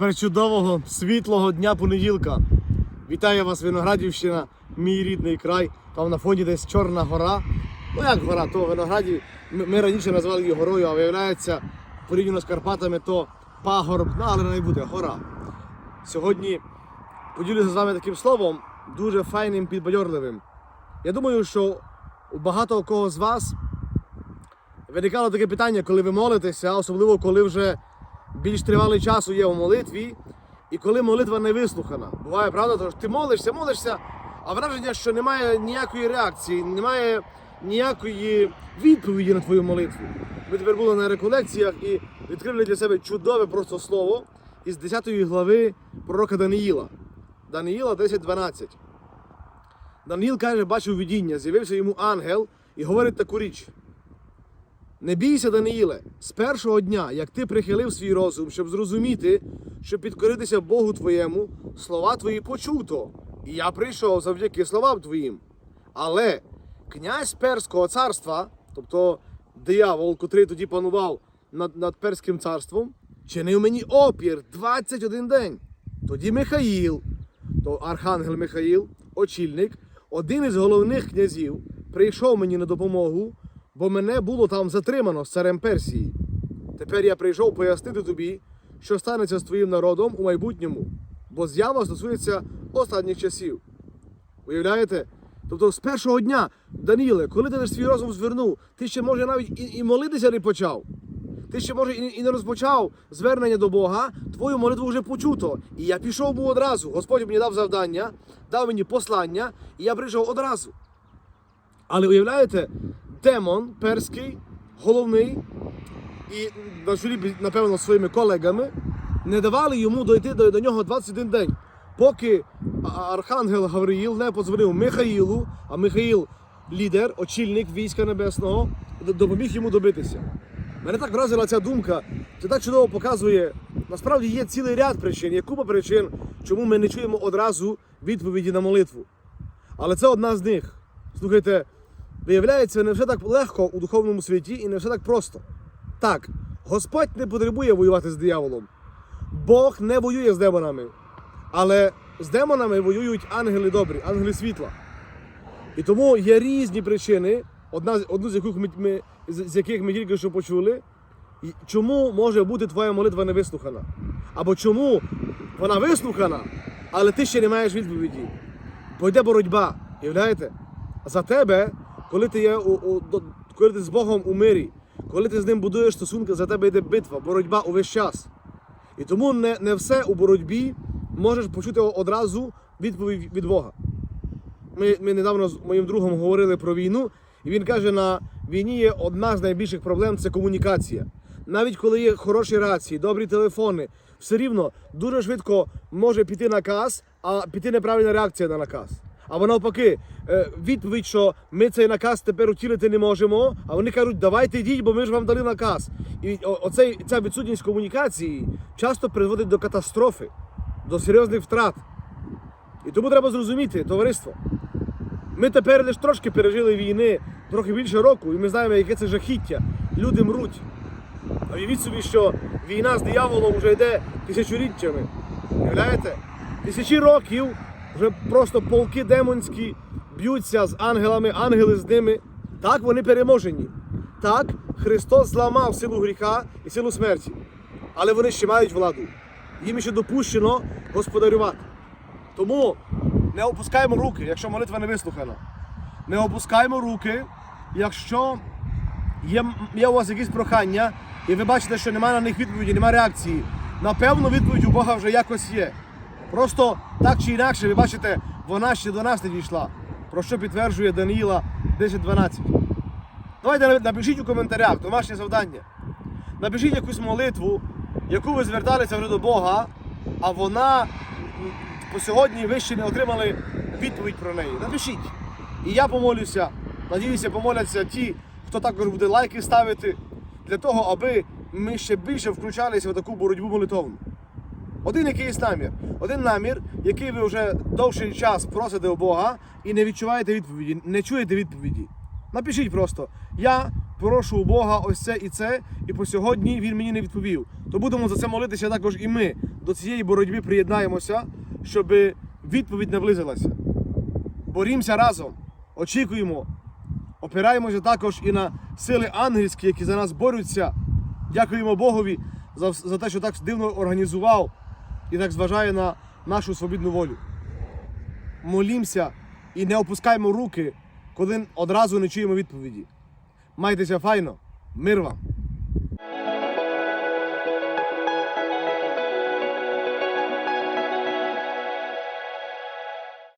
Перчудового світлого дня понеділка. Вітаю вас, Виноградівщина, мій рідний край. Там на фоні десь Чорна гора. Ну як гора, то виноградів. Ми раніше назвали її горою, а виявляється, порівняно з Карпатами, то пагорб, ну але не буде гора. Сьогодні поділюся з вами таким словом, дуже файним, підбадьорливим. Я думаю, що у багато кого з вас виникало таке питання, коли ви молитеся, особливо коли вже більш тривалий часу є у молитві, і коли молитва не вислухана. Буває, правда, тому що ти молишся, молишся, а враження, що немає ніякої реакції, немає ніякої відповіді на твою молитву. Ми тепер були на реколекціях і відкрили для себе чудове просто слово із 10 глави пророка Даниїла. Даниїла 10.12. Даниїл каже, бачив видіння, з'явився йому ангел і говорить таку річ. Не бійся, Даниїле, з першого дня, як ти прихилив свій розум, щоб зрозуміти, щоб підкоритися Богу твоєму, слова твої почуто, і я прийшов завдяки словам твоїм. Але князь Перського царства, тобто диявол, котрий тоді панував над, над Перським царством, чинив мені опір 21 день. Тоді Михаїл, то архангел Михаїл, очільник, один із головних князів, прийшов мені на допомогу, бо мене було там затримано з царем Персії. Тепер я прийшов пояснити тобі, що станеться з твоїм народом у майбутньому, бо з'ява стосується останніх часів. Уявляєте? Тобто з першого дня, Даніле, коли ти лиш свій розум звернув, ти ще може навіть і, і молитися не почав. Ти ще може і, не розпочав звернення до Бога, твою молитву вже почуто. І я пішов був одразу. Господь мені дав завдання, дав мені послання, і я прийшов одразу. Але уявляєте, демон перський, головний, і на чолі, напевно, своїми колегами, не давали йому дойти до, до нього 21 день, поки архангел Гавриїл не подзвонив Михаїлу, а Михаїл лідер, очільник війська небесного, допоміг йому добитися. Мене так вразила ця думка, це так чудово показує. Насправді є цілий ряд причин, є купа причин, чому ми не чуємо одразу відповіді на молитву. Але це одна з них. Слухайте, виявляється, не все так легко у духовному світі і не все так просто. Так, Господь не потребує воювати з дияволом. Бог не воює з демонами. Але з демонами воюють ангели добрі, ангели світла. І тому є різні причини, одна, одну з яких ми, ми, з яких ми тільки що почули, чому може бути твоя молитва не вислухана. Або чому вона вислухана, але ти ще не маєш відповіді. Бо йде боротьба, уявляєте? За тебе, коли ти є у, у, до- коли ти з Богом у мирі, коли ти з ним будуєш стосунки, за тебе йде битва, боротьба увесь час. І тому не, не все у боротьбі можеш почути одразу відповідь від Бога. Ми, ми недавно з моїм другом говорили про війну, і він каже, на війні є одна з найбільших проблем це комунікація. Навіть коли є хороші рації, добрі телефони, все рівно дуже швидко може піти наказ, а піти неправильна реакція на наказ. Або навпаки, е, відповідь, що ми цей наказ тепер утілити не можемо, а вони кажуть, давайте йдіть, бо ми ж вам дали наказ. І оцей, ця відсутність комунікації часто призводить до катастрофи, до серйозних втрат. І тому треба зрозуміти, товариство. Ми тепер лише трошки пережили війни, трохи більше року, і ми знаємо, яке це жахіття. Люди мруть. А уявіть собі, що війна з дияволом вже йде тисячоліттями. Уявляєте? Тисячі років вже просто полки демонські б'ються з ангелами, ангели з ними. Так вони переможені. Так, Христос зламав силу гріха і силу смерті. Але вони ще мають владу. Їм ще допущено господарювати. Тому не опускаємо руки, якщо молитва не вислухана. Не опускаємо руки, якщо є, є у вас якісь прохання, і ви бачите, що немає на них відповіді, немає реакції. Напевно, відповідь у Бога вже якось є. Просто так чи інакше, ви бачите, вона ще до нас не дійшла. Про що підтверджує Даниїла 10.12. Давайте напишіть у коментарях домашнє завдання. Напишіть якусь молитву, яку ви зверталися вже до Бога, а вона по сьогодні ви ще не отримали відповідь про неї. Напишіть. І я помолюся. Надіюся, помоляться ті, хто також буде лайки ставити, для того, аби ми ще більше включалися в таку боротьбу молитовну. Один якийсь намір. Один намір, який ви вже довший час просите у Бога і не відчуваєте відповіді, не чуєте відповіді. Напишіть просто: я прошу у Бога ось це і це, і по сьогодні він мені не відповів. То будемо за це молитися також і ми до цієї боротьби приєднаємося, щоб відповідь наблизилася. Борімося разом, очікуємо, опираємося також і на сили ангельські, які за нас борються. Дякуємо Богові за, за те, що так дивно організував і так зважає на нашу свобідну волю. Молімося і не опускаємо руки, коли одразу не чуємо відповіді. Майтеся файно, мир вам!